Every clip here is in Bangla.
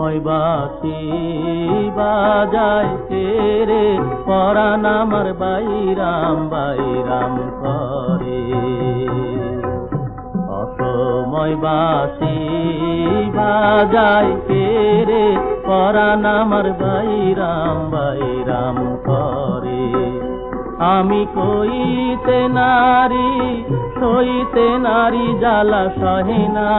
অসময় বাসি বাজায় রে পরাণ আমার বাইরাম বাইরাম করে। অসময় বাসি বাজায় রে পরাণ আমার বাইরাম বাইরাম করে। আমি কইতে নারী, সইতে নারী, জ্বালা সহে না।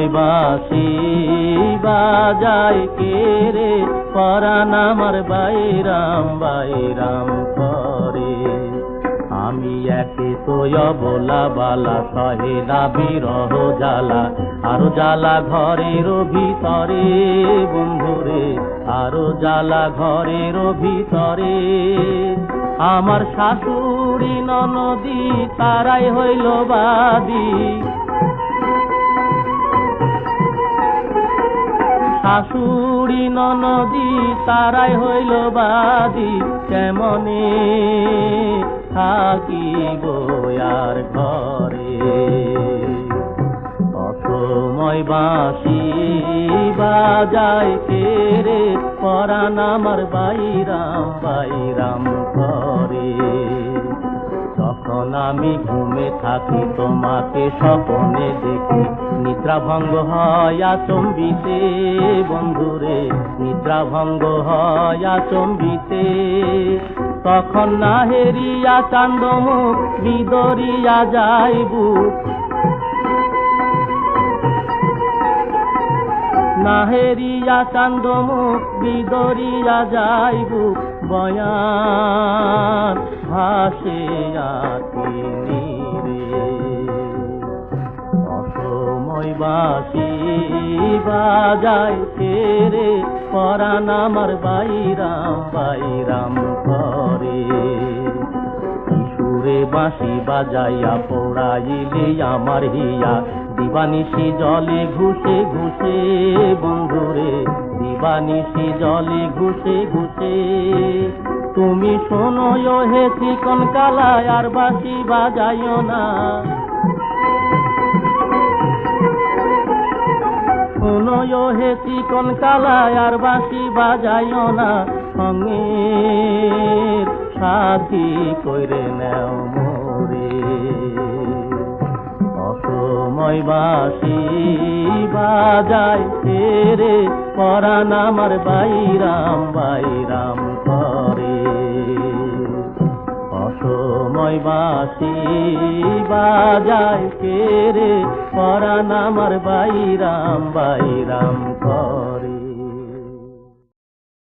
অসময় বাসি বাজায় কে রে? পরাণ আমার বাইরাম বাইরাম করে। আমি একে তো অবলা বালা সহে বিরহ জ্বালা। আরও জ্বালা ঘরের ভিতরে, বন্ধুরে, আরও জ্বালা ঘরের ভিতরে। আমার শাশুড়ি ননদি, তারাই হইল বাদী। শাশুড়ি ননদি, তারাই হইল বাদি। কেমনে থাকিব আর ঘরে? অসময় বাসি বাজায় কে রে পরাণ আমার বাইরাম বাইরাম করে। তখন আমি ঘুমে থাকি, তোমাকে স্বপনে দেখি। নিদ্রা ভঙ্গ হয় আচম্বিতে বন্ধুরে। নিদ্রা ভঙ্গ হয় আচম্বিতে তখন না হেরিয়া চান্দমুখ, বিদরিয়া যাইব নাহেরিয়া চান্দমুখ, বিদরিয়া যাইব বয়ান। ভাসে আতিনি রে, অসময় বাসি বাজায় রে পরাণ আমার বাইরাম বাইরাম করে। সুরে বাঁশি বাজাইয়া পড়াইলে আমার হিয়া দিবানিশি জলে ঘুষে ঘুষে বন্ধুরে, দিবানিশি জলে ঘুষে ঘুষে। তুমি শোনো হে চিকন কালায়, আর বাঁশি বাজাইও না। শোনো হে চিকন কালায়, আর বাঁশি বাজাইও না। সঙ্গে সাথী কইরে নেও অসময় বাসি বাজায় তেরে পরাণ আমার বাইরাম বাইরাম করে। অসময় বাসি বাজায় কে রে পরাণ আমার বাইরাম বাইরাম করে।